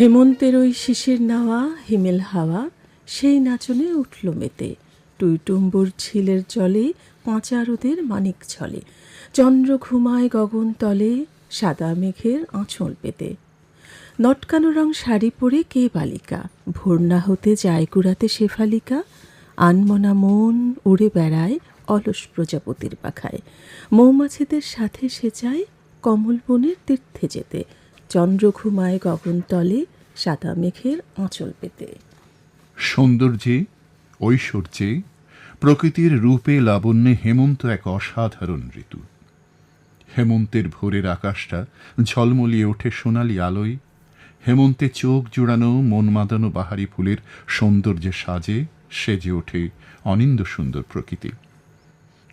হেমন্তের ওই শিশির নাওয়া, হিমেল হাওয়া, সেই নাচনে উঠল মেতে। টুইটুম্বুর ঝিলের জলে কাঁচা রোদের মানিক ছলে। চন্দ্র ঘুমায় গগন তলে, সাদা মেঘের আঁচল পেতে। নটকানো রং শাড়ি পরে কে বালিকা? ভোর না হতে যায় কুড়াতে শেফালিকা আনমনা মন উড়ে বেড়ায় অলস প্রজাপতির পাখায়। মৌমাছিদের সাথে সে চায় কমল বনের তীর্থে যেতে। চন্দ্র ঘুমায় গগন তলে সাদা মেঘের আঁচল পেতে। সৌন্দর্যে, ঐশ্বর্যে, প্রকৃতির রূপে লাবণ্যে হেমন্ত এক অসাধারণ ঋতু। হেমন্তের ভোরের আকাশটা ঝলমলিয়ে ওঠে সোনালি আলোয়। হেমন্তে চোখ জোড়ানো, মন মাদানো বাহারি ফুলের সৌন্দর্যে সাজে, সেজে ওঠে অনিন্দ সুন্দর প্রকৃতি।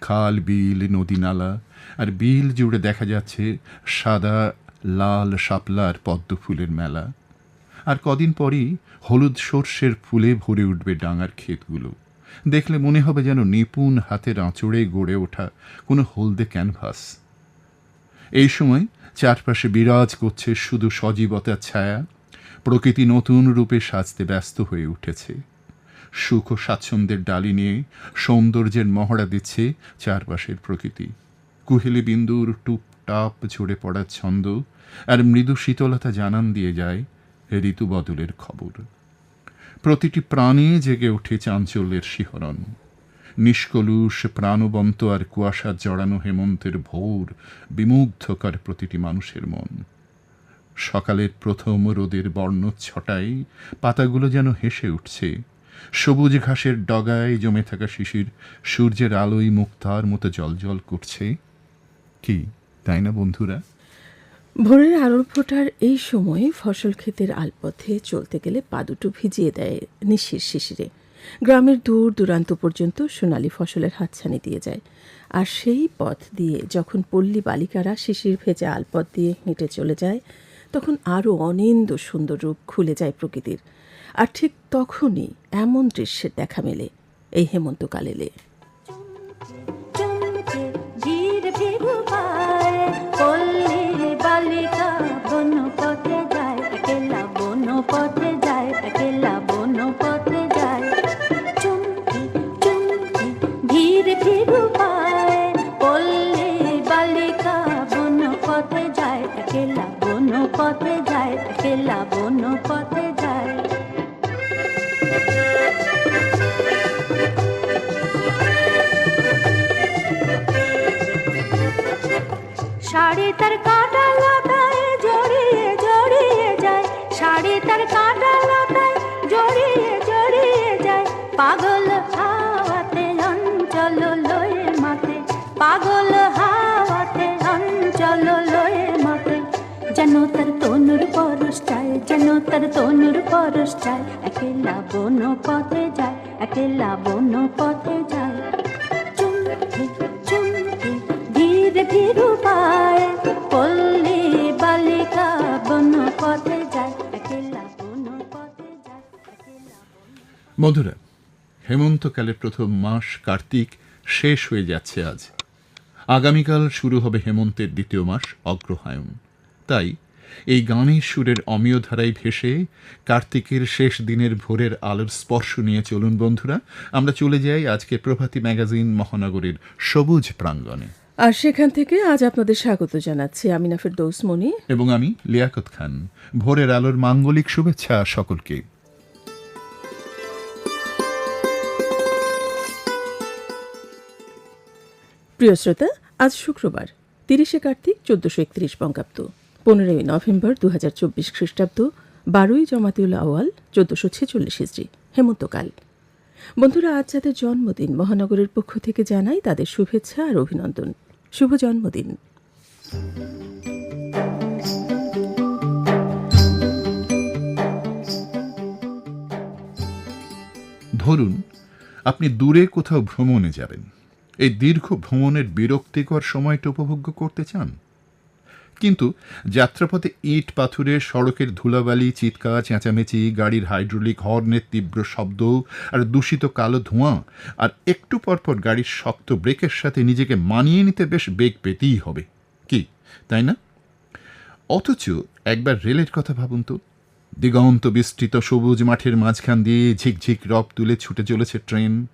খাল, বিল, নদী নালা, আর বিল জুড়ে দেখা যাচ্ছে সাদা লাল শাপলার পদ্ম ফুলের মেলা। আর কদিন পরই হলুদ সর্ষের ফুলে ভরে উঠবে ডাঙার ক্ষেতগুলো। দেখলে মনে হবে যেন নিপুণ হাতের আঁচড়ে গড়ে ওঠা কোনো হলদে ক্যানভাস। এই সময় চারপাশে বিরাজ করছে শুধু সজীবতার ছায়া। প্রকৃতি নতুন রূপে সাজতে ব্যস্ত হয়ে উঠেছে। সুখ ও স্বাচ্ছন্দ্যের ডালি নিয়ে সৌন্দর্যের মহড়া দিচ্ছে চারপাশের প্রকৃতি। কুহেলি বিন্দুর টুপ টাপ ঝরে পড়ার ছন্দ আর মৃদু শীতলতা জানান দিয়ে যায় ঋতু বদলের খবর। প্রতিটি প্রাণে জেগে ওঠে চাঞ্চল্যের শিহরণ। নিষ্কলুষ, প্রাণবন্ত আর কুয়াশা জড়ানো হেমন্তের ভোর বিমুগ্ধকর প্রতিটি মানুষের মন। সকালের প্রথম রোদের বর্ণ বর্ণচ্ছটায় পাতাগুলো যেন হেসে উঠছে। সবুজ ঘাসের ডগায় জমে থাকা শিশির সূর্যের আলোয় মুক্তার মতো জলজল করছে। কি? তাই না, বন্ধুরা? ভোরের আলোর ফোটার এই সময়ে ফসল ক্ষেতের আলপথে চলতে গেলে পা দুটো ভিজিয়ে দেয় নিশির শিশিরে। গ্রামের দূর দূরান্ত পর্যন্ত সোনালি ফসলের হাতছানি দিয়ে যায়। আর সেই পথ দিয়ে যখন পল্লী বালিকারা শিশির ভেজা আলপথ দিয়ে হেঁটে চলে যায়, তখন আরও অনিন্দ সুন্দর রূপ খুলে যায় প্রকৃতির। আর ঠিক তখনই এমন দৃশ্যের দেখা মেলে, এই হেমন্তকাল চায় একেলা বন পথে যায় বন পথে যায়। চুমকে চুমকে পায় বালিকা বন পথে যায় বন পথে যায়। হেমন্তকালের প্রথম মাস কার্তিক শেষ হয়ে যাচ্ছে আজ। আগামীকাল শুরু হবে হেমন্তের দ্বিতীয় মাস অগ্রহায়ণ। তাই এই গানের সুরের অমীয় ধারায় ভেসে কার্তিকের শেষ দিনের ভোরের আলোর স্পর্শ নিয়ে চলুন বন্ধুরা। আমরা চলে যাই আজকে প্রভাতী ম্যাগাজিন মহানগরীর সবুজ প্রাঙ্গণে। আর সেখান থেকে আজ আপনাদের স্বাগত জানাচ্ছি। আমি নাফের দৌসমণি এবং আমি লিয়াকত খান। ভোরের আলোর মাঙ্গলিক শুভেচ্ছা সকলকে। প্রিয় শ্রোতা আজ শুক্রবার তিরিশে কার্তিক চোদ্দশো একত্রিশ বঙ্গাব্দ। পনেরোই নভেম্বর দু হাজার চব্বিশ খ্রিস্টাব্দ, বারোই জমাতিউল আওয়াল চোদ্দশো ছেচল্লিশ হিজড়ি হেমন্তকাল বন্ধুরা, আজ যাদের জন্মদিন, মহানগরের পক্ষ থেকে জানাই তাদের শুভেচ্ছা আর অভিনন্দন। শুভ জন্মদিন। ধরুন, আপনি দূরে কোথাও ভ্রমণে যাবেন। এই দীর্ঘ ভ্রমণের বিরক্তিকর সময়টা উপভোগ করতে চান? কিন্তু যাত্রাপথে ইট পাথুরে, সড়কের ধুলাবালি চিৎকা চেঁচামেচি, গাড়ির হাইড্রোলিক হর্নের তীব্র শব্দ, আর দূষিত কালো ধোঁয়া, আর একটু পরপর গাড়ির শক্ত ব্রেকের সাথে নিজেকে মানিয়ে নিতে বেশ বেগ পেতেই হবে। কি, তাই না? অথচ একবার রেলের কথা ভাবুন তো। দিগন্ত বিস্তৃত সবুজ মাঠের মাঝখান দিয়ে ঝিকঝিক রব তুলে ছুটে চলেছে ট্রেন।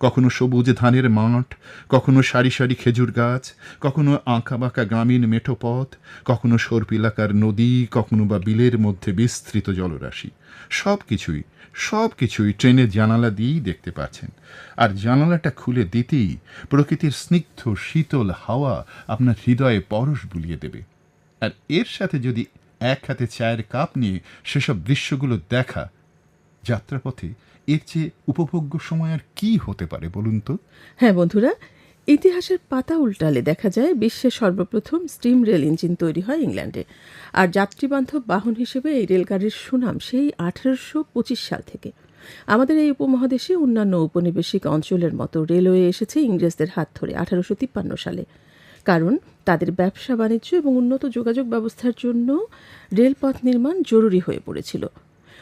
কখনো সবুজ ধানের মাঠ, কখনো সারি সারি খেজুর গাছ, কখনো আঁকা বাঁকা গ্রামীণ মেঠো পথ, কখনো সর্পিলাকার নদী, কখনো বা বিলের মধ্যে বিস্তৃত জলরাশি। সব কিছুই সব কিছুই ট্রেনের জানালা দিয়েই দেখতে পাচ্ছেন। আর জানালাটা খুলে দিতেই প্রকৃতির স্নিগ্ধ, শীতল হাওয়া আপনার হৃদয়ে পরশ বুলিয়ে দেবে। আর এর সাথে যদি এক হাতে চায়ের কাপ নিয়ে সেসব দৃশ্যগুলো দেখা। যাত্রাপথে এর চেয়ে উপভোগ্য সময় আর কি হতে পারে বলুন তো? হ্যাঁ বন্ধুরা, ইতিহাসের পাতা উল্টালে দেখা যায় বিশ্বের সর্বপ্রথম স্টিম রেল ইঞ্জিন তৈরি হয় ইংল্যান্ডে। আর যাত্রীবান্ধব বাহন হিসেবে এই রেলগাড়ির সুনাম সেই আঠারোশো পঁচিশ সাল থেকে। আমাদের এই উপমহাদেশে অন্যান্য ঔপনিবেশিক অঞ্চলের মতো রেলওয়ে এসেছে ইংরেজদের হাত ধরে আঠারোশো তিপ্পান্ন সালে। কারণ তাদের ব্যবসা বাণিজ্য এবং উন্নত যোগাযোগ ব্যবস্থার জন্য রেলপথ নির্মাণ জরুরি হয়ে পড়েছিল।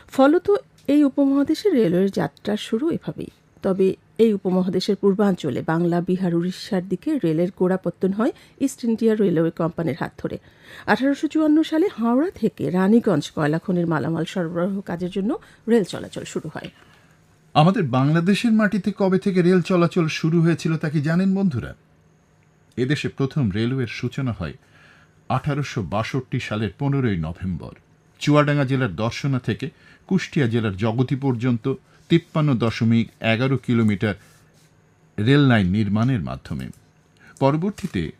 ফলত এই উপমহাদেশে রেলওয়ের যাত্রার শুরু এভাবেই। তবে এই উপমহাদেশের পূর্বাঞ্চলে বাংলা, বিহার, উড়িষ্যার দিকে রেলের গোড়াপত্তন হয় ইস্ট ইন্ডিয়া রেলওয়ে কোম্পানির হাত ধরে। আঠারোশো চুয়ান্ন সালে হাওড়া থেকে রানীগঞ্জ কয়লা খনির মালামাল সরবরাহ কাজের জন্য রেল চলাচল শুরু হয়। আমাদের বাংলাদেশের মাটিতে কবে থেকে রেল চলাচল শুরু হয়েছিল তা কি জানেন বন্ধুরা? এদেশে প্রথম রেলওয়ের সূচনা হয় আঠারোশো বাষট্টি সালের পনেরোই নভেম্বর। চুয়াডাঙ্গা জেলার দর্শনা থেকে কুষ্টিয়া জেলার জগতি পর্যন্ত তিপ্পান্ন দশমিক এগারো কিলোমিটার রেল লাইন নির্মাণের মাধ্যমে। পরবর্তীতে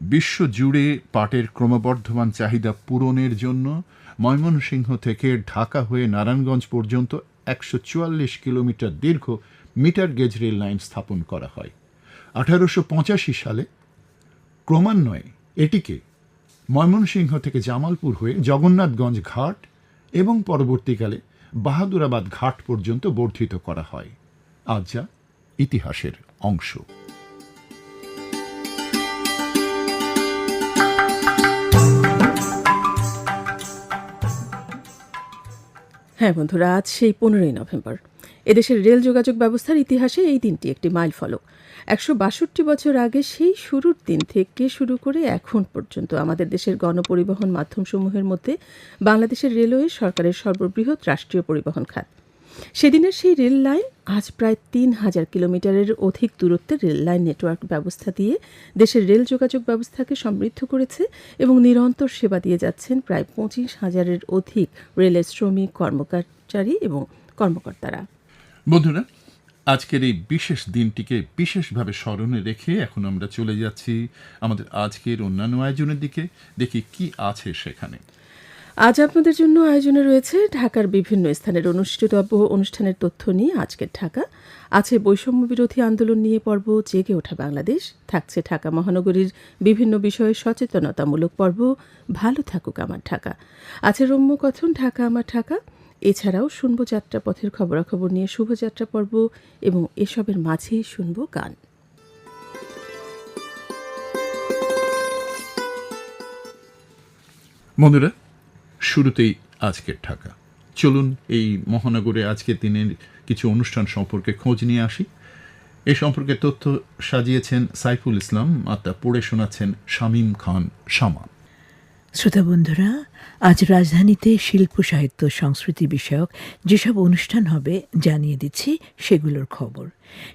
বিশ্বজুড়ে পাটের ক্রমবর্ধমান চাহিদা পূরণের জন্য ময়মনসিংহ থেকে ঢাকা হয়ে নারায়ণগঞ্জ পর্যন্ত একশো চুয়াল্লিশ কিলোমিটার দীর্ঘ মিটার গেজ রেল লাইন স্থাপন করা হয়। আঠারোশো পঁচাশি সালে ক্রমান্বয়ে এটিকে ময়মনসিংহ থেকে জামালপুর হয়ে জগন্নাথগঞ্জ ঘাট এবং পরবর্তীকালে বাহাদুরাবাদ ঘাট পর্যন্ত বর্ধিত করা হয়। আজ যা ইতিহাসের অংশ। হ্যাঁ বন্ধুরা, আজ সেই পনেরোই নভেম্বর। এদেশের রেল যোগাযোগ ব্যবস্থার ইতিহাসে এই দিনটি একটি মাইল ফলক একশো বাষট্টি বছর আগে সেই শুরুর দিন থেকে শুরু করে এখন পর্যন্ত আমাদের দেশের গণপরিবহন মাধ্যমসমূহের মধ্যে বাংলাদেশের রেলওয়ে সরকারের সর্ববৃহৎ রাষ্ট্রীয় পরিবহন খাত। সেদিনের সেই রেল লাইন আজ প্রায় তিন হাজার কিলোমিটারের অধিক দূরত্বের রেল লাইন নেটওয়ার্ক ব্যবস্থা দিয়ে দেশের রেল যোগাযোগ ব্যবস্থাকে সমৃদ্ধ করেছে এবং নিরন্তর সেবা দিয়ে যাচ্ছেন প্রায় পঁচিশ হাজারের অধিক রেলের শ্রমিক কর্মচারী এবং কর্মকর্তারা। বন্ধুরা, আজকের এই বিশেষ দিনটিকে বিশেষভাবে স্মরণে রেখে এখন আমরা চলে যাচ্ছি আমাদের আজকের অন্যান্য আয়োজনের দিকে। দেখি কি আছে সেখানে। আজ আপনাদের জন্য আয়োজনে রয়েছে ঢাকার বিভিন্ন স্থানের অনুষ্ঠিতব্য অনুষ্ঠানের তথ্য নিয়ে আজকের ঢাকা। আছে বৈষম্য বিরোধী আন্দোলন নিয়ে পর্ব, জেগে ওঠা বাংলাদেশ। থাকছে ঢাকা মহানগরীর বিভিন্ন বিষয়ে সচেতনতামূলক পর্ব। ভালো থাকুক আমার ঢাকা। আছে রম্যকথন ঢাকা আমার ঢাকা। এছাড়াও শুনব যাত্রাপথের খবরাখবর নিয়ে, শুভযাত্রা পর্ব এবং এসবের মাঝে শুনব গান। বন্ধুরা, শুরুতেই আজকের ঢাকা। চলুন এই মহানগরে আজকের দিনের কিছু অনুষ্ঠান সম্পর্কে খোঁজ নিয়ে আসি। এ সম্পর্কে তথ্য সাজিয়েছেন সাইফুল ইসলাম, আর তা পড়ে শোনাচ্ছেন শামীম খান শামা। শ্রোতা বন্ধুরা আজ রাজধানীতে শিল্প, সাহিত্য, সংস্কৃতি বিষয়ক যেসব অনুষ্ঠান হবে, জানিয়ে দিচ্ছি সেগুলোর খবর।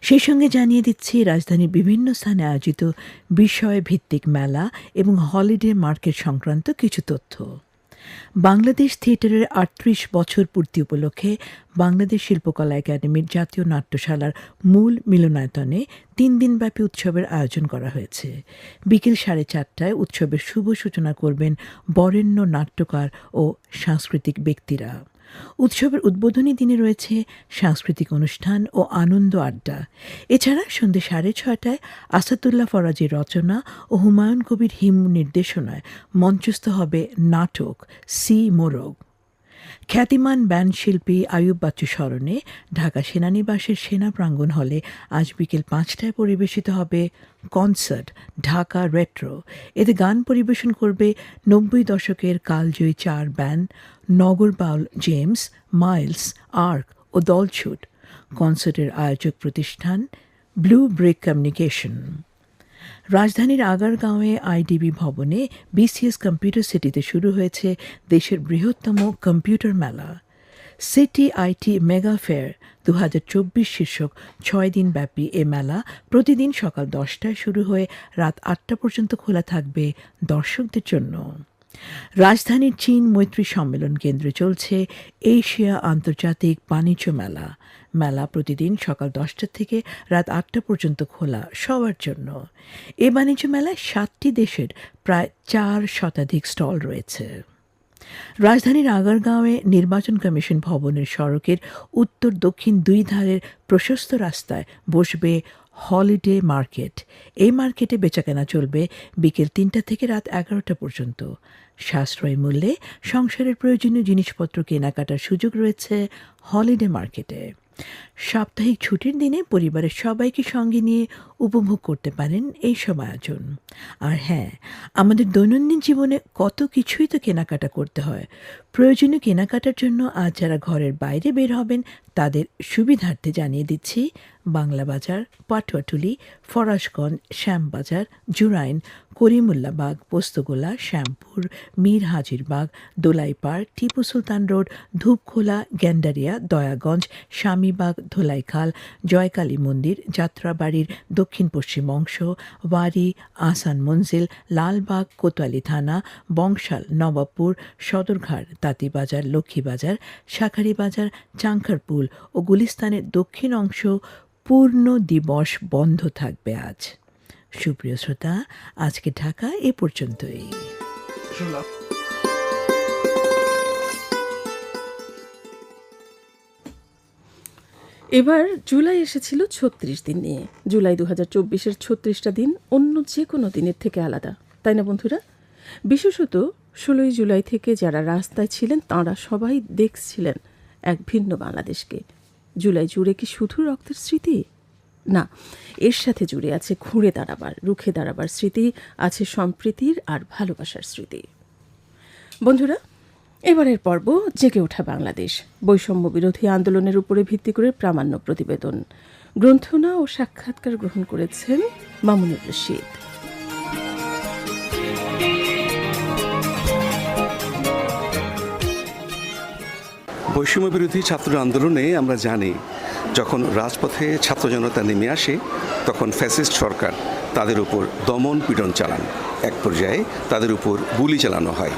সেই সঙ্গে জানিয়ে দিচ্ছি রাজধানীর বিভিন্ন স্থানে আয়োজিত বিষয় ভিত্তিক মেলা এবং হলিডে মার্কেট সংক্রান্ত কিছু তথ্য। বাংলাদেশ থিয়েটারের আটত্রিশ বছর পূর্তি উপলক্ষে বাংলাদেশ শিল্পকলা একাডেমির জাতীয় নাট্যশালার মূল মিলনায়তনে তিন দিনব্যাপী উৎসবের আয়োজন করা হয়েছে। বিকেল সাড়ে চারটায় উৎসবের শুভ সূচনা করবেন বরেণ্য নাট্যকার ও সাংস্কৃতিক ব্যক্তিরা। উৎসবের উদ্বোধনী দিনে রয়েছে সাংস্কৃতিক অনুষ্ঠান ও আনন্দ আড্ডা। এছাড়া সন্ধ্যে সাড়ে ছয়টায় আসাদুল্লাহ ফরাজির রচনা ও হুমায়ুন কবির হিম নির্দেশনায় মঞ্চস্থ হবে নাটক সি মোরগ। খ্যাতিমান ব্যান্ড শিল্পী আয়ুব বাচ্চু স্মরণে ঢাকা সেনানিবাসের সেনা প্রাঙ্গণ হলে আজ বিকেল পাঁচটায় পরিবেশিত হবে কনসার্ট ঢাকা রেট্রো। এতে গান পরিবেশন করবে নব্বই দশকের কালজয়ী চার band Nagar Baul James Miles Ark ও দলছুট কনসার্টের আয়োজক প্রতিষ্ঠান ব্লু ব্রেক কমিউনিকেশন রাজধানীর আগারগাঁওয়ে আইডিবি ভবনে বিসিএস কম্পিউটার সিটিতে শুরু হয়েছে দেশের বৃহত্তম কম্পিউটার মেলা। সিটি আইটি মেগা ফেয়ার দু হাজার চব্বিশ শীর্ষক ছয় দিন ব্যাপী এ মেলা প্রতিদিন সকাল দশটায় শুরু হয়ে রাত আটটা পর্যন্ত খোলা থাকবে দর্শকদের জন্য। রাজধানীর চীন মৈত্রী সম্মেলন কেন্দ্রে চলছে এশিয়া আন্তর্জাতিক বাণিজ্য মেলা। মেলা প্রতিদিন সকাল দশটা থেকে রাত আটটা পর্যন্ত খোলা সবার জন্য। এ বাণিজ্য মেলায় সাতটি দেশের প্রায় চার শতাধিক স্টল রয়েছে। রাজধানীর আগারগাঁওয়ে নির্বাচন কমিশন ভবনের সড়কের উত্তর দক্ষিণ দুই ধারের প্রশস্ত রাস্তায় বসবে হলিডে মার্কেট। এই মার্কেটে বেচাকেনা চলবে বিকেল তিনটা থেকে রাত এগারোটা পর্যন্ত। সাশ্রয়ী মূল্যে সংসারের প্রয়োজনীয় জিনিসপত্র কেনাকাটার সুযোগ রয়েছে হলিডে মার্কেটে। সাপ্তাহিক ছুটির দিনে পরিবারের সবাইকে সঙ্গে নিয়ে উপভোগ করতে পারেন এই সব আয়োজন আর হ্যাঁ আমাদের দৈনন্দিন জীবনে কত কিছুই তো কেনাকাটা করতে হয়। প্রয়োজনীয় কেনাকাটার জন্য আজ যারা ঘরের বাইরে বের হবেন, তাদের সুবিধার্থে জানিয়ে দিচ্ছি, বাংলা বাজার, পাটুয়াটুলি ফরাসগঞ্জ শ্যামবাজার জুরাইন, করিমুল্লাবাগ, পোস্তগোলা, শ্যামপুর, মীর হাজিরবাগ, দোলাইপাড়, টিপু সুলতান রোড, ধূপখোলা, গ্যান্ডারিয়া, দয়াগঞ্জ, স্বামীবাগ, ধোলাইখাল, জয়কালী মন্দির, যাত্রাবাড়ির দক্ষিণ পশ্চিম অংশ ওয়ারি আসান মঞ্জিল, লালবাগ, কোতোয়ালি থানা, বংশাল, নবাবপুর, সদরঘাট, তাঁতিবাজার, লক্ষ্মীবাজার, শাখারিবাজার চাঙ্খারপুল ও গুলিস্তানের দক্ষিণ অংশ পূর্ণ দিবস বন্ধ থাকবে আজ। সুপ্রিয় শ্রোতা, আজকে ঢাকা এ পর্যন্তই। এবার জুলাই এসেছিল ছত্রিশ দিন নিয়ে। জুলাই দু হাজার চব্বিশের ছত্রিশটা দিন অন্য যে কোনো দিনের থেকে আলাদা। তাই না বন্ধুরা? বিশেষত ষোলোই জুলাই থেকে যারা রাস্তায় ছিলেন, তাঁরা সবাই দেখছিলেন এক ভিন্ন বাংলাদেশকে। জুলাই জুড়ে কি শুধু রক্তের স্মৃতি? না, এর সাথে জুড়ে আছে ঘুরে দাঁড়াবার, রুখে দাঁড়াবার স্মৃতি, আছে সম্প্রীতির আর ভালোবাসার স্মৃতি। বন্ধুরা এবারের পর্ব জেগে ওঠা বাংলাদেশ। বৈষম্য বিরোধী আন্দোলনের উপরে ভিত্তি করে প্রামাণ্য প্রতিবেদন। গ্রন্থনা ও সাক্ষাৎকার গ্রহণ করেছেন মামুনুর রশিদ। বৈষম্য বিরোধী ছাত্র আন্দোলনে আমরা জানি, যখন রাজপথে ছাত্র জনতা নেমে আসে, তখন ফ্যাসিস্ট সরকার তাদের উপর দমন পীড়ন চালান। এক পর্যায়ে তাদের উপর গুলি চালানো হয়।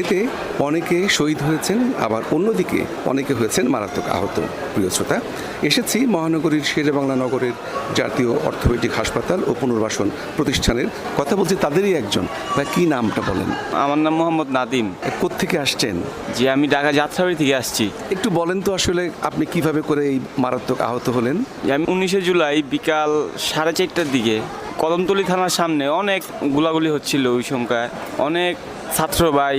এতে অনেকে শহীদ হয়েছেন আবার অন্যদিকে অনেকে হয়েছেন মারাত্মক আহত। প্রিয় শ্রোতা এসেছি মহানগরীর শেরেবাংলা নগরের জাতীয় অর্থনৈতিক হাসপাতাল ও পুনর্বাসন প্রতিষ্ঠানের। কথা বলছি তাদেরই একজন বা কি নামটা বলেন? আমার নাম মোহাম্মদ নাদিম। কোত্থেকে আসছেন? যে আমি ঢাকা যাত্রাবাড়ি থেকে আসছি। একটু বলেন তো আসলে আপনি কীভাবে করে এই মারাত্মক আহত হলেন? যে আমি উনিশে জুলাই বিকাল সাড়ে চারটার দিকে কদমতলি থানার সামনে অনেক গুলাগুলি হচ্ছিল ওই সংখ্যায়। অনেক ছাত্র ভাই,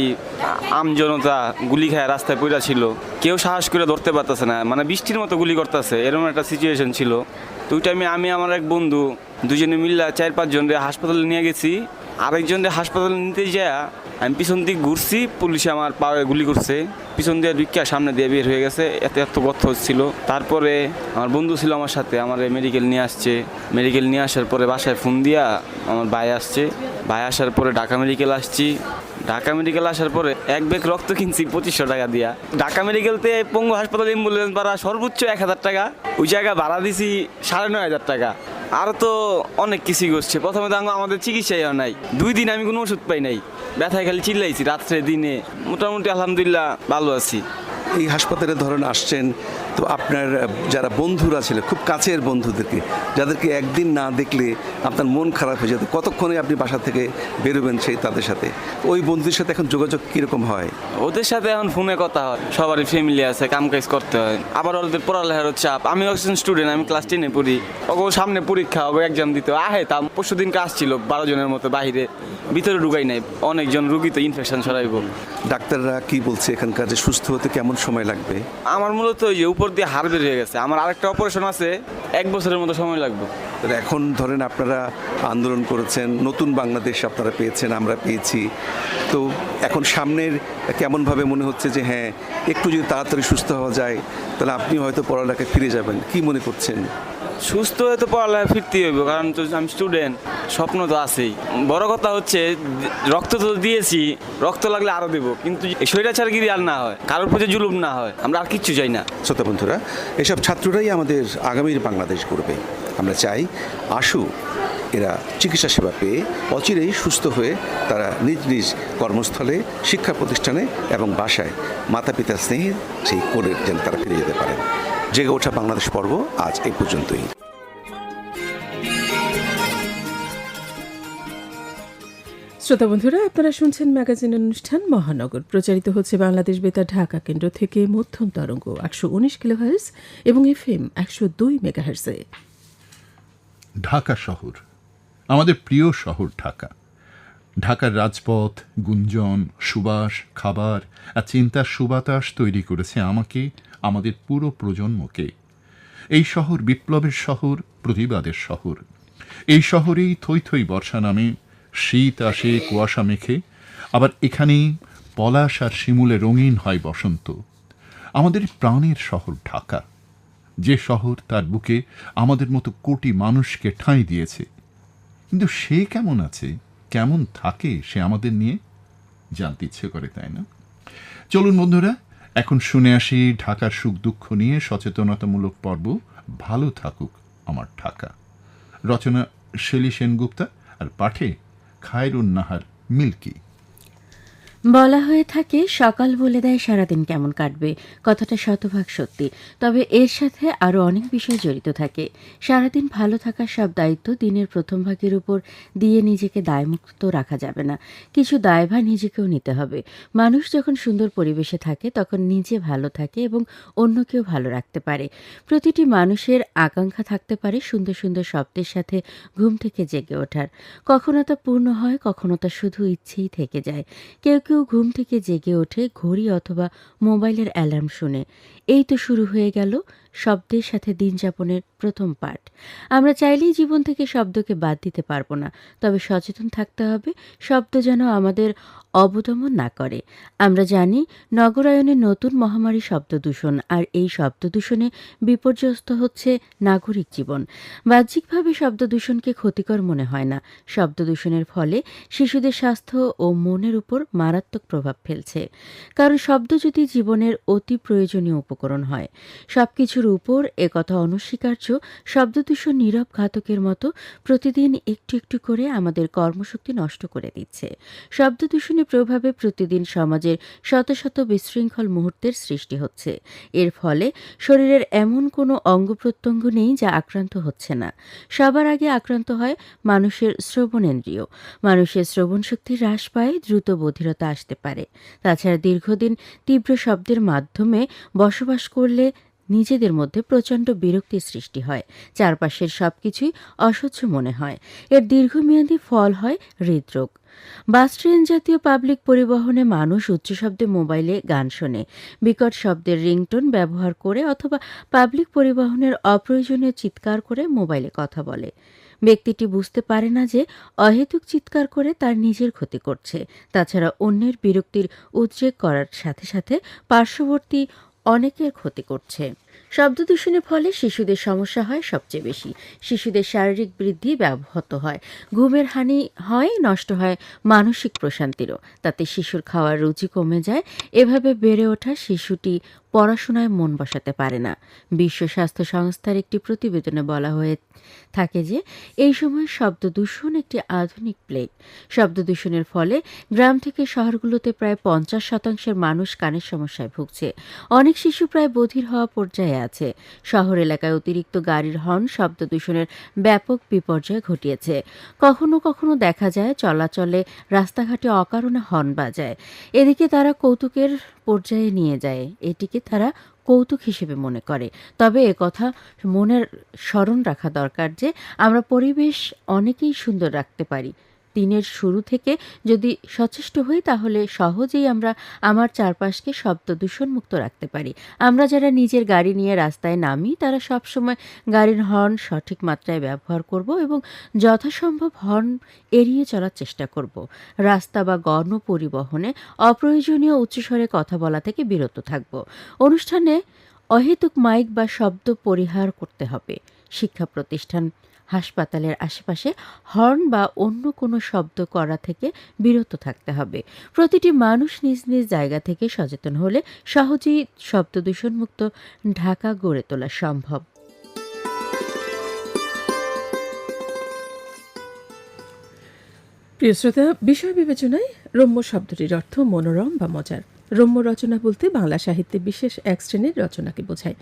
আম জনতা গুলি খায় রাস্তায় পড়া ছিল। কেউ সাহস করে ধরতে পারতেছে না। মানে বৃষ্টির মতো গুলি করতেছে। এরকম একটা সিচুয়েশন ছিল। তো টাইমে আমি, আমার এক বন্ধু, দুজনে মিল্লা চার পাঁচজন রে হাসপাতালে নিয়ে গেছি। আরেকজন রে হাসপাতালে নিতে যায়, আমি পিছন দিক ঘুরছি, পুলিশে আমার পায়ে গুলি করছে। পিছন দিয়ে ভিক্ষা সামনে দিয়ে বের হয়ে গেছে। এত এত গর্ত হচ্ছিল। তারপরে আমার বন্ধু ছিল আমার সাথে, আমার মেডিকেল নিয়ে আসছে। মেডিকেল নিয়ে আসার পরে বাসায় ফোন দিয়া আমার ভাই আসছে। ভাই আসার পরে ঢাকা মেডিকেল আসছি। ঢাকা মেডিকেল আসার পরে এক ব্যাগ রক্ত কিনছি পঁচিশশো টাকা দিয়া। ঢাকা মেডিকেলতে পঙ্গু হাসপাতাল অ্যাম্বুলেন্স ভাড়া সর্বোচ্চ এক হাজার টাকা। ওই জায়গা ভাড়া দিছি সাড়ে নয় হাজার টাকা। আরও তো অনেক কিছুই করছে প্রথমে তো আমাদের চিকিৎসাই নাই। দুই দিন আমি কোনো ওষুধ পাই নাই। ব্যথায় খালি চিল্লাইছি রাত্রে, দিনে। মোটামুটি আলহামদুলিল্লাহ ভালো আছি। এই হাসপাতালে ধরেন আসছেন তো আপনার যারা বন্ধুরা ছিল খুব কাছের বন্ধুদেরকে যাদেরকে একদিন না দেখলে আপনার মন খারাপ হয়ে যেত কতক্ষণে আপনি বাসা থেকে বেরোবেন সেই তাদের সাথে? ওই বন্ধুদের সাথে এখন যোগাযোগ কীরকম হয়? ওদের সাথে এখন ফোনে কথা হয় সবারই ফ্যামিলি আছে কাম কাজ করতে হয়। আবার ওদের পড়ালেখার চাপ। আমি একজন স্টুডেন্ট আমি ক্লাস টেনে পড়ি। ওকে সামনে পরীক্ষা হবে এক্সাম দিতে। আহে তা পরশু দিনকে আসছিল বারো জনের মতো বাইরে। ভিতরে ঢুকাই নাই। অনেকজন রুগী তো ইনফেকশন ছড়াইব। ডাক্তাররা কি বলছে এখানকার যে সুস্থ হতে কেমন সময় লাগবে? আমার মূলত ওই যে উপর দিয়ে হাড় বের হয়ে গেছে। আমার আরেকটা অপারেশন আছে, এক বছরের মতো সময় লাগবে। এখন ধরেন আপনারা আন্দোলন করেছেন, নতুন বাংলাদেশ আপনারা পেয়েছেন, আমরা পেয়েছি। তো এখন সামনের কেমনভাবে মনে হচ্ছে যে হ্যাঁ একটু যদি তাড়াতাড়ি সুস্থ হওয়া যায়, তাহলে আপনি হয়তো পড়ালেখা ফিরে যাবেন। কি মনে করছেন? সুস্থ হয়ে তো পড়ালেখা ফিরতে হইব, কারণ তো আমি স্টুডেন্ট স্বপ্ন তো আছেই। বড় কথা হচ্ছে, রক্ত তো দিয়েছি, রক্ত লাগলে আরও দেবো, কিন্তু স্বৈরাচারগিরি আর না হয়, কারোর প্রতি জুলুম না হয়, আমরা আর কিচ্ছু চাই না। শ্রোতা বন্ধুরা, এসব ছাত্ররাই আমাদের আগামীর বাংলাদেশ করবে আমরা চাই, আসু, এরা চিকিৎসা সেবা পেয়ে অচিরেই সুস্থ হয়ে তারা নিজ নিজ কর্মস্থলে, শিক্ষা প্রতিষ্ঠানে এবং বাসায় মাতা পিতার স্নেহের সেই কোলে যেন তারা ফিরে যেতে পারেন। জেগে ওঠা বাংলাদেশ পর্ব আজ এই পর্যন্তই। শ্রোতা বন্ধুরা আপনারা শুনছেন ম্যাগাজিন অনুষ্ঠান মহানগর। প্রচারিত হচ্ছে বাংলাদেশ বেতার ঢাকা কেন্দ্র থেকে মধ্যম তরঙ্গ একশো উনিশ কিলোহার্স এবং এফ এম একশো দুই মেগাহার্সে ঢাকা শহর আমাদের প্রিয় শহর ঢাকা। ঢাকার রাজপথ গুঞ্জন সুবাস খাবার আর চিন্তার সুবাতাস তৈরি করেছে আমাকে আমাদের পুরো প্রজন্মকে এই শহর বিপ্লবের শহর, প্রতিবাদের শহর। এই শহরেই থই থই বর্ষা নামে, শীত আসে, কুয়াশা মেখে, আবার এখানেই পলাশ আর শিমুলে রঙিন হয় বসন্ত। আমাদের প্রাণের শহর ঢাকা। যে শহর তার বুকে আমাদের মতো কোটি মানুষকে ঠাঁই দিয়েছে। কিন্তু সে কেমন আছে? কেমন থাকে সে আমাদের নিয়ে? জানতে ইচ্ছে করে, তাই না? চলুন বন্ধুরা এখন শুনে আসি ঢাকার সুখ দুঃখ নিয়ে সচেতনতামূলক পর্ব। ভালো থাকুক আমার ঢাকা। রচনা শেলি সেনগুপ্তা আর পাঠে খায়রুন নাহার মিল্কি। বলা হয়ে থাকে, সকাল বলে দেয় সারাদিন কেমন কাটবে। কথাটা শতভাগ সত্যি। তবে এর সাথে আরও অনেক বিষয় জড়িত থাকে। সারাদিন ভালো থাকার সব দায়িত্ব দিনের প্রথম ভাগের উপর দিয়ে নিজেকে দায়মুক্ত রাখা যাবে না। কিছু দায়ভার নিজেকেও নিতে হবে। মানুষ যখন সুন্দর পরিবেশে থাকে, তখন নিজে ভালো থাকে এবং অন্যকেও ভালো রাখতে পারে। প্রতিটি মানুষের আকাঙ্ক্ষা থাকতে পারে সুন্দর সুন্দর শব্দের সাথে ঘুম থেকে জেগে ওঠার। কখনো তা পূর্ণ হয়, কখনো তা শুধু ইচ্ছেই থেকে যায়। কেউ কেউ ঘুম থেকে জেগে ওঠে ঘড়ি অথবা মোবাইলের অ্যালার্ম শুনে। এই তো শুরু হয়ে গেল শব্দের সাথে দিন যাপনের প্রথম পাঠ। আমরা চাইলেই জীবন থেকে শব্দকে বাদ দিতে পারব না, তবে সচেতন থাকতে হবে, শব্দ যেন আমাদের অবদমন না করে। আমরা জানি, নগরায়নে নতুন মহামারী শব্দ দূষণ, আর এই শব্দ দূষণে বিপর্যস্ত হচ্ছে নাগরিক জীবন। বাহ্যিকভাবে শব্দ দূষণকে ক্ষতিকর মনে হয় না। শব্দ দূষণের ফলে শিশুদের স্বাস্থ্য ও মনের উপর মারাত্মক প্রভাব ফেলছে। কারণ শব্দ যদি জীবনের অতি প্রয়োজনীয় উপকরণ হয় সবকিছুর উপর একথা অনস্বীকার্য শব্দ দূষণ নীরব ঘাতকের মতো প্রতিদিন একটু একটু করে আমাদের কর্মশক্তি নষ্ট করে দিচ্ছে। শব্দ দূষণের প্রভাবে প্রতিদিন সমাজের শত শত বিশৃঙ্খল মুহূর্তের সৃষ্টি হচ্ছে। এর ফলে শরীরের এমন কোনো অঙ্গ প্রত্যঙ্গ নেই যা আক্রান্ত হচ্ছে না। সবার আগে আক্রান্ত হয় মানুষের শ্রবণেন্দ্রিয়। মানুষের শ্রবণ শক্তি হ্রাস পায়, দ্রুত বধিরতা আসতে পারে। তাছাড়া দীর্ঘদিন তীব্র শব্দের মাধ্যমে বসবাস করলে নিজেদের মধ্যে প্রচণ্ড বিরক্তির সৃষ্টি হয়। চারপাশের সবকিছুই অসহ্য মনে হয়। এর দীর্ঘমেয়াদী ফল হয় হৃদরোগ। বাস ট্রেন জাতীয় পাবলিক পরিবহনে মানুষ উচ্চ শব্দে মোবাইলে গান শোনে। বিকট শব্দের রিংটোন ব্যবহার করে অথবা পাবলিক পরিবহনের অপ্রয়োজনীয় চিৎকার করে মোবাইলে কথা বলে। ব্যক্তিটি বুঝতে পারে না যে অহেতুক চিৎকার করে তার নিজের ক্ষতি করছে। তাছাড়া অন্যের বিরক্তির উদ্রেক করার সাথে সাথে পার্শ্ববর্তী অনেকের ক্ষতি করছে। শব্দ দূষণের ফলে শিশুদের সমস্যা হয় সবচেয়ে বেশি। শিশুদের শারীরিক বৃদ্ধি ব্যাহত হয়। ঘুমের হানি হয়, নষ্ট হয় মানসিক প্রশান্তিরও। তাতে শিশুর খাওয়ার রুচি কমে যায়। এভাবে বেড়ে ওঠা শিশুটি পড়াশোনায় মন বসাতে পারে না। বিশ্ব স্বাস্থ্য সংস্থার একটি প্রতিবেদনে বলা হয়ে থাকে যে, এই সময় শব্দ দূষণ একটি আধুনিক প্লেগ। শব্দ দূষণের ফলে গ্রাম থেকে শহরগুলোতে প্রায় পঞ্চাশ শতাংশের মানুষ কানের সমস্যায় ভুগছে। অনেক শিশু প্রায় বধির হওয়া পর্যায়ে আছে। শহর এলাকায় অতিরিক্ত গাড়ির হর্ন শব্দ দূষণের ব্যাপক বিপর্যয় ঘটিয়েছে। কখনো কখনো দেখা যায় চলাচলে রাস্তাঘাটে অকারণে হর্ন বাজায়। এদিকে তারা কৌতুকের পর্যায়ে নিয়ে যায়। এটিকে তারা কৌতুক হিসেবে মনে করে। তবে কথা মনের স্মরণ রাখা দরকার যে, আমরা পরিবেশ অনেকেই সুন্দর রাখতে পারি। দিনের শুরু থেকে যদি সচেষ্ট হই, তাহলে সহজেই আমরা আমার চারপাশকে শব্দ দূষণমুক্ত রাখতে পারি। আমরা যারা নিজের গাড়ি নিয়ে রাস্তায় নামি, তারা সবসময় গাড়ির হর্ন সঠিক মাত্রায় ব্যবহার করব এবং যথাসম্ভব হর্ন এড়িয়ে চলার চেষ্টা করব। রাস্তা বা গণ পরিবহনে অপ্রয়োজনীয় উচ্চস্বরে কথা বলা থেকে বিরত থাকব। অনুষ্ঠানে অহেতুক মাইক বা শব্দ পরিহার করতে হবে। শিক্ষা প্রতিষ্ঠান হাসপাতালের আশেপাশে হর্ন বা অন্য কোনো শব্দ করা থেকে বিরত থাকতে হবে। প্রতিটি মানুষ নিজ নিজ জায়গা থেকে সচেতন হলে সহজেই শব্দ দূষণমুক্ত ঢাকা গড়ে তোলা সম্ভব। প্রিয় শ্রোতা, বিষয় বিবেচনায় রম্য শব্দটির অর্থ মনোরম বা মজার। রম্য রচনা বলতে বাংলা সাহিত্যে বিশেষ এক শ্রেণির রচনাকে বোঝায়।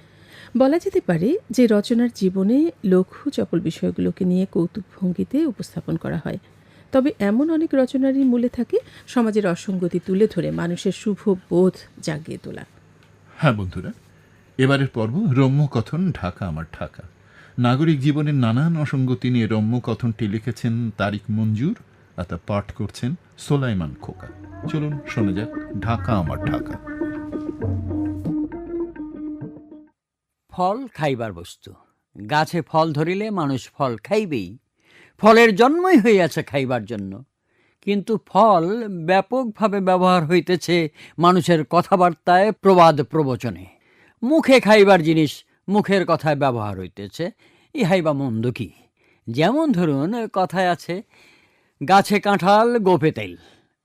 বলা যেতে পারে যে রচনার জীবনে লঘু চপল বিষয়গুলোকে নিয়ে কৌতুক ভঙ্গিতে উপস্থাপন করা হয়। তবে এমন অনেক রচনারই মূলে থাকে সমাজের অসঙ্গতি তুলে ধরে মানুষের শুভ বোধ জাগিয়ে তোলা। হ্যাঁ বন্ধুরা, এবারের পর্ব রম্য কথন ঢাকা আমার ঢাকা। নাগরিক জীবনের নানান অসঙ্গতি নিয়ে রম্য কথনটি লিখেছেন তারিক মঞ্জুর আর তা পাঠ করছেন সোলাইমান খোকা। চলুন শোনা যাক ঢাকা আমার ঢাকা। ফল খাইবার বস্তু। গাছে ফল ধরিলে মানুষ ফল খাইবেই। ফলের জন্মই হইয়াছে খাইবার জন্য। কিন্তু ফল ব্যাপকভাবে ব্যবহার হইতেছে মানুষের কথাবার্তায় প্রবাদ প্রবচনে। মুখে খাইবার জিনিস মুখের কথায় ব্যবহার হইতেছে, ইহাই বা মন্দ কি? যেমন ধরুন, কথায় আছে, গাছে কাঁঠাল, গোপে তেল।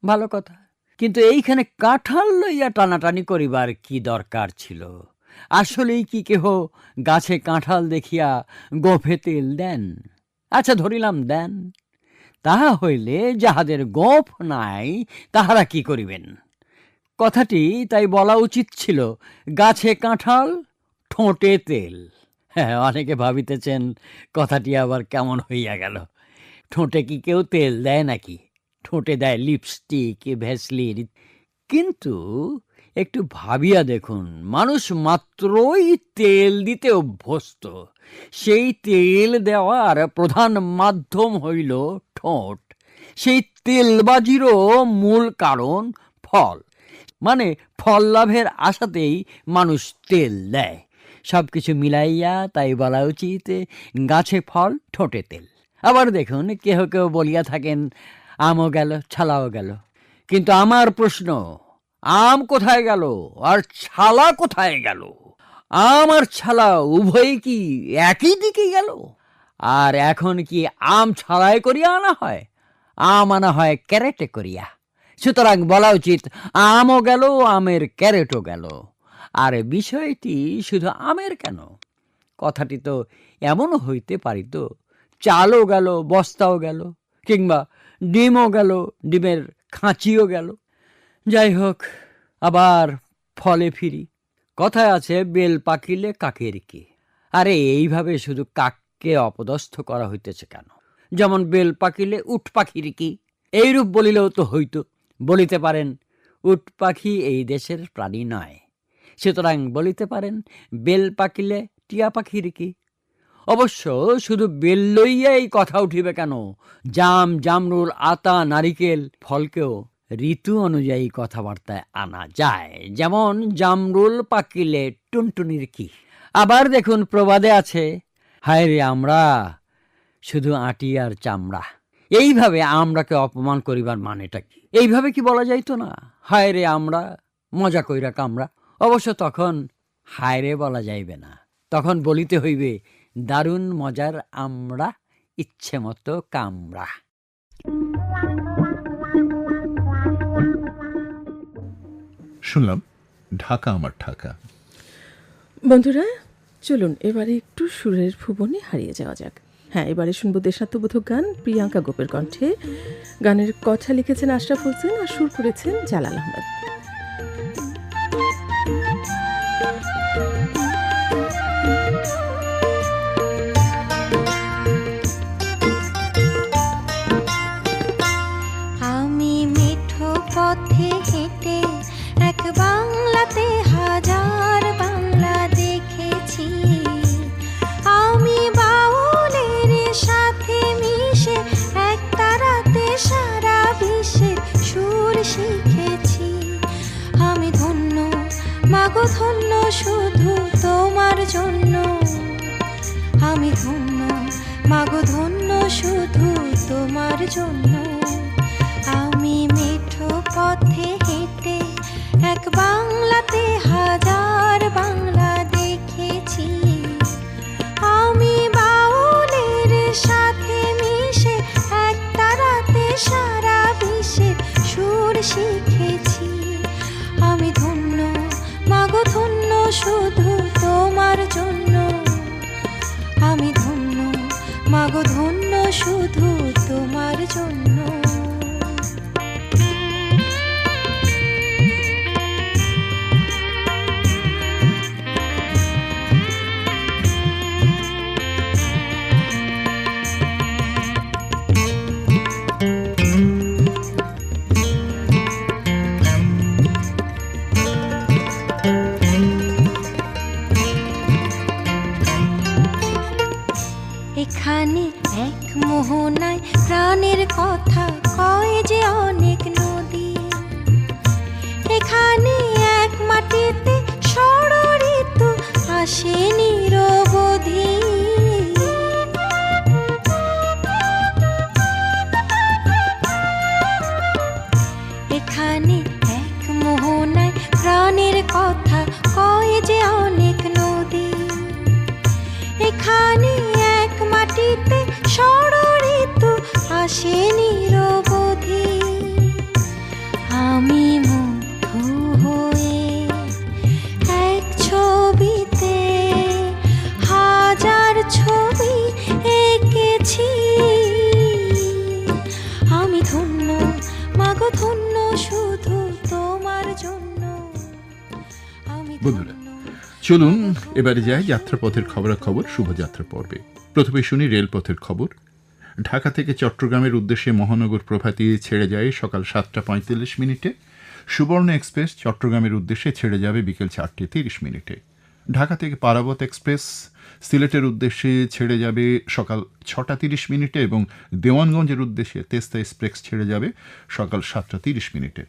ভালো কথা। কিন্তু এইখানে কাঁঠাল লইয়া টানাটানি করিবার কি দরকার ছিল? আসলেই কি কেহ গাছে কাঁঠাল দেখিয়া গোফে তেল দেন? আচ্ছা ধরিলাম দেন। তাহা হইলে যাহাদের গোফ নাই, তাহারা কি করিবেন? কথাটি তাই বলা উচিত ছিল, গাছে কাঁঠাল, ঠোঁটে তেল। হ্যাঁ অনেকে ভাবিতেছেন কথাটি আবার কেমন হইয়া গেল। ঠোঁটে কি কেউ তেল দেয় নাকি? ঠোঁটে দেয় লিপস্টিক ভ্যাসলিন কিন্তু একটু ভাবিয়া দেখুন, মানুষ মাত্রই তেল দিতে অভ্যস্ত। সেই তেল দেওয়ার প্রধান মাধ্যম হইল ঠোঁট। সেই তেলবাজিরও মূল কারণ ফল। মানে ফল লাভের আশাতেই মানুষ তেল দেয়। সব কিছু মিলাইয়া তাই বলা উচিত, গাছে ফল, ঠোঁটে তেল। আবার দেখুন, কেহ কেউ বলিয়া থাকেন, আমও গেল, ছালাও গেল। কিন্তু আমার প্রশ্ন আম কোথায় গেল? আর ছালা কোথায় গেল? আম আর ছালা উভয় কি একই দিকে গেল? আর এখন কি আম ছাড়াই করিয়া আনা হয়? আম আনা হয় ক্যারেটে করিয়া। সুতরাং বলা উচিত, আমও গেল, আমের ক্যারেটও গেল। আর বিষয়টি শুধু আমের কেন? কথাটি তো এমনও হইতে পারিত, চালও গেল, বস্তাও গেল, কিংবা ডিমও গেল, ডিমের খাঁচিও গেল। যাই হোক আবার ফলে ফিরি। কথায় আছে, বেল পাকিলে কাকের কি? আরে, এইভাবে শুধু কাককে অপদস্থ করা হইতেছে কেন? যেমন বেল পাকিলে উট পাখির কি? এইরূপ বলিলেও তো হইতো। বলিতে পারেন, উট পাখি এই দেশের প্রাণী নয়। সুতরাং বলিতে পারেন, বেল পাকিলে টিয়া পাখির কি? অবশ্য শুধু বেল লইয়াই কথা উঠিবে কেন? জাম জামরুল আতা নারিকেল ফলকেও ঋতু অনুযায়ী কথাবার্তায় আনা যায়। যেমন, জামরুল পাকিলে টুনটুনির কি? আবার দেখুন, প্রবাদে আছে, হায় রে আমরা, শুধু আটি আর চামড়া। এইভাবে আমরাকে অপমান করিবার মানেটা কি? এইভাবে কি বলা যাইতো না? হায় রে আমরা, মজা কইরা কামড়া। অবশ্য তখন, হায় রে বলা যাইবে না। তখন বলিতে হইবে, দারুণ মজার আমরা, ইচ্ছে মতো কামড়া। শুনলাম ঢাকা আমার ঢাকা। বন্ধুরা, চলুন, এবারে একটু সুরের ভুবনে হারিয়ে যাওয়া যাক। হ্যাঁ এবারে শুনব দেশাত্মবোধক গান, প্রিয়াঙ্কা গোপের কণ্ঠে। গানের কথা লিখেছেন আশরাফ হোসেন আর সুর করেছেন জালাল আহমেদ। মাগো ধন্য শুধু তোমার জন্য। আমি ধন্য, মাগো ধন্য শুধু তোমার জন্য। আমি মিঠো পথে হেঁটে এক বাংলা চলুন এবারে যাই যাত্রাপথের খবরাখবর, শুভযাত্রা পর্বে। প্রথমে শুনি রেলপথের খবর। ঢাকা থেকে চট্টগ্রামের উদ্দেশ্যে মহানগর প্রভাতী ছেড়ে যায় সকাল সাতটা পঁয়তাল্লিশ মিনিটে। সুবর্ণ এক্সপ্রেস চট্টগ্রামের উদ্দেশ্যে ছেড়ে যাবে বিকেল চারটে তিরিশ মিনিটে। ঢাকা থেকে পারাবত এক্সপ্রেস সিলেটের উদ্দেশ্যে ছেড়ে যাবে সকাল ছটা তিরিশ মিনিটে এবং দেওয়ানগঞ্জের উদ্দেশ্যে তেস্তা এক্সপ্রেস ছেড়ে যাবে সকাল সাতটা তিরিশ মিনিটে।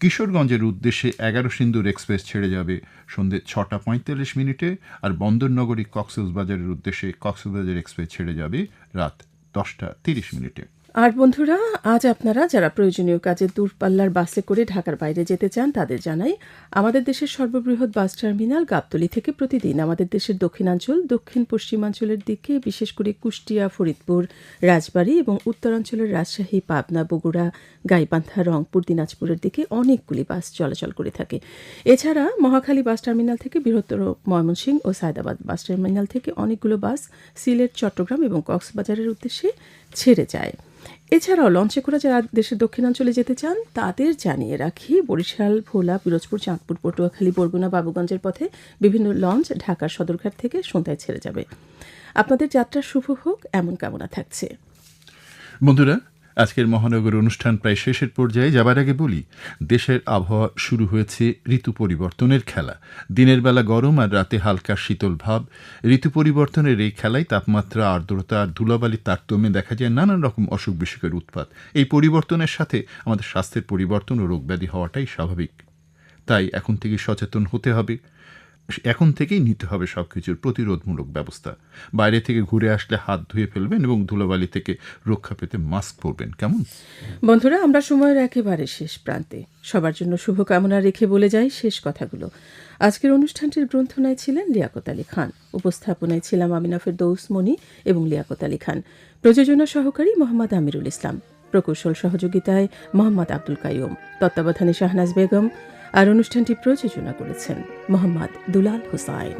কিশোরগঞ্জের উদ্দেশ্যে এগারো সিন্দুর এক্সপ্রেস ছেড়ে যাবে। সন্ধ্যে ছটা পঁয়তাল্লিশ মিনিটে আর বন্দরনগরী কক্সবাজারের উদ্দেশ্যে কক্সবাজার এক্সপ্রেস ছেড়ে যাবে রাত দশটা তিরিশ মিনিটে। আর বন্ধুরা, আজ আপনারা যারা প্রয়োজনীয় কাজে দূরপাল্লার বাসে করে ঢাকার বাইরে যেতে চান, তাদের জানাই আমাদের দেশের সর্ববৃহৎ বাস টার্মিনাল গাবতলী থেকে প্রতিদিন আমাদের দেশের দক্ষিণাঞ্চল, দক্ষিণ পশ্চিমাঞ্চলের দিকে, বিশেষ করে কুষ্টিয়া, ফরিদপুর, রাজবাড়ী এবং উত্তরাঞ্চলের রাজশাহী, পাবনা, বগুড়া, গাইবান্ধা, রংপুর, দিনাজপুরের দিকে অনেকগুলি বাস চলাচল করে থাকে। এছাড়া মহাখালী বাস টার্মিনাল থেকে বৃহত্তর ময়মনসিংহ ও সায়দাবাদ বাস টার্মিনাল থেকে অনেকগুলো বাস সিলেট, চট্টগ্রাম এবং কক্সবাজারের উদ্দেশ্যে ছেড়ে যায়। এছাড়াও লঞ্চে করে যারা দেশের দক্ষিণাঞ্চলে যেতে চান, তাদের জানিয়ে রাখি, বরিশাল, ভোলা, পিরোজপুর, চাঁদপুর, পটুয়াখালী, বরগুনা, বাবুগঞ্জের পথে বিভিন্ন লঞ্চ ঢাকার সদরঘাট থেকে সন্ধ্যায় ছেড়ে যাবে। আপনাদের যাত্রা শুভ হোক, এমন কামনা থাকছে। বন্ধুরা আজকের মহানগর অনুষ্ঠান প্রায় শেষের পর্যায়ে যাবার আগে বলি, দেশের আবহাওয়া শুরু হয়েছে ঋতু পরিবর্তনের খেলা। দিনের বেলা গরম আর রাতে হালকা শীতল ভাব। ঋতু পরিবর্তনের এই খেলায় তাপমাত্রা, আর্দ্রতা আর ধুলাবালির তারতম্যে দেখা যায় নানান রকম অসুখ বিসুখের উৎপাত। এই পরিবর্তনের সাথে আমাদের স্বাস্থ্যের পরিবর্তন ও রোগব্যাধি হওয়াটাই স্বাভাবিক। তাই এখন থেকে সচেতন হতে হবে। এখন থেকেই নিতে হবে সব কিছুর প্রতিরোধমূলক ব্যবস্থা। বাইরে থেকে ঘুরে আসলে হাত ধুয়ে ফেলবেন এবং ধুলোবালি থেকে রক্ষা পেতে মাস্ক পরবেন। কেমন? বন্ধুরা, আমরা সময়ের একেবারে শেষ প্রান্তে। সবার জন্য শুভকামনা রেখে বলে যাই শেষ কথাগুলো। আজকের অনুষ্ঠানটির গ্রন্থনায় ছিলেন লিয়াকত আলী খান। উপস্থাপনায় ছিলাম আমিনাফের দৌসমণি এবং লিয়াকত আলী খান। প্রযোজনা সহকারী মোহাম্মদ আমিরুল ইসলাম। প্রকৌশল সহযোগিতায় মোহাম্মদ আব্দুল কাইয়ুম। তত্ত্বাবধানে শাহনাজ বেগম। আর অনুষ্ঠানটি প্রযোজনা করেছেন মোহাম্মদ দুলাল হোসাইন।